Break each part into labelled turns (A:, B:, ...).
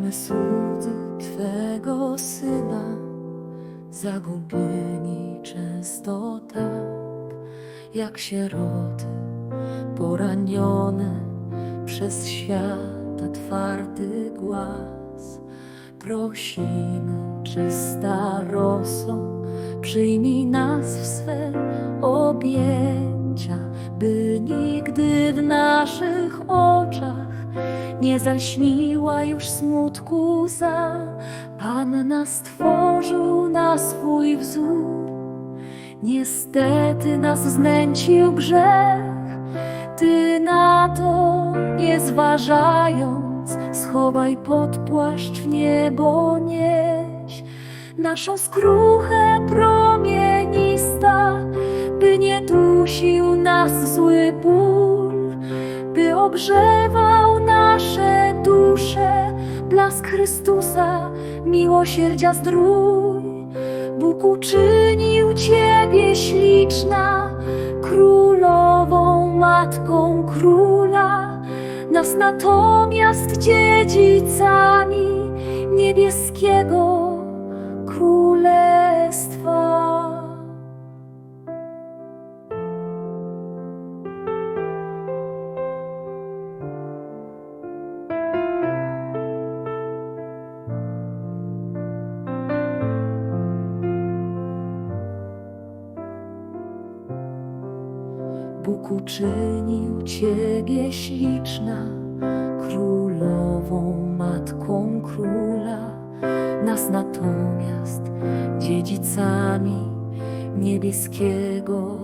A: My słudzy Twego Syna, zagubieni często tak, jak sieroty, poranione przez świata twardy głaz. Prosimy, czysta roso, przyjmij nas w swe objęcia, by nigdy w naszych oczach nie zaśniła już smutku za. Pan nas stworzył na swój wzór, niestety nas znęcił grzech. Ty na to nie zważając, schowaj pod płaszcz w niebo nieś naszą skruchę by nasze dusze blask Chrystusa, miłosierdzia zdrój. Bóg uczynił Ciebie śliczna, królową, matką króla, nas natomiast dziedzicami niebieskiego Bóg uczynił Ciebie śliczna, królową, matką króla, nas natomiast dziedzicami niebieskiego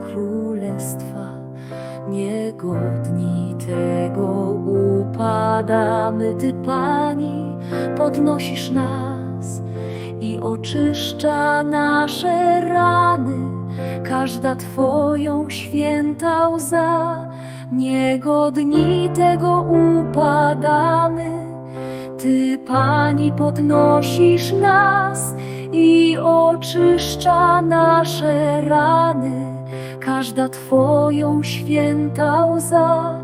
A: królestwa. Niegodni tego upadamy, Ty Pani podnosisz nas i oczyszcza nasze rany. Każda Twoją święta łza, niegodni tego upadamy. Ty, Pani, podnosisz nas i oczyszcza nasze rany. Każda Twoją święta łza,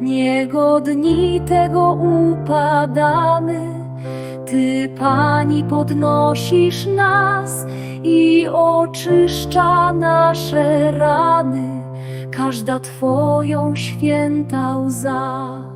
A: niegodni tego upadamy. Ty, Pani, podnosisz nas i oczyszcza nasze rany. Każda Twoją święta łza.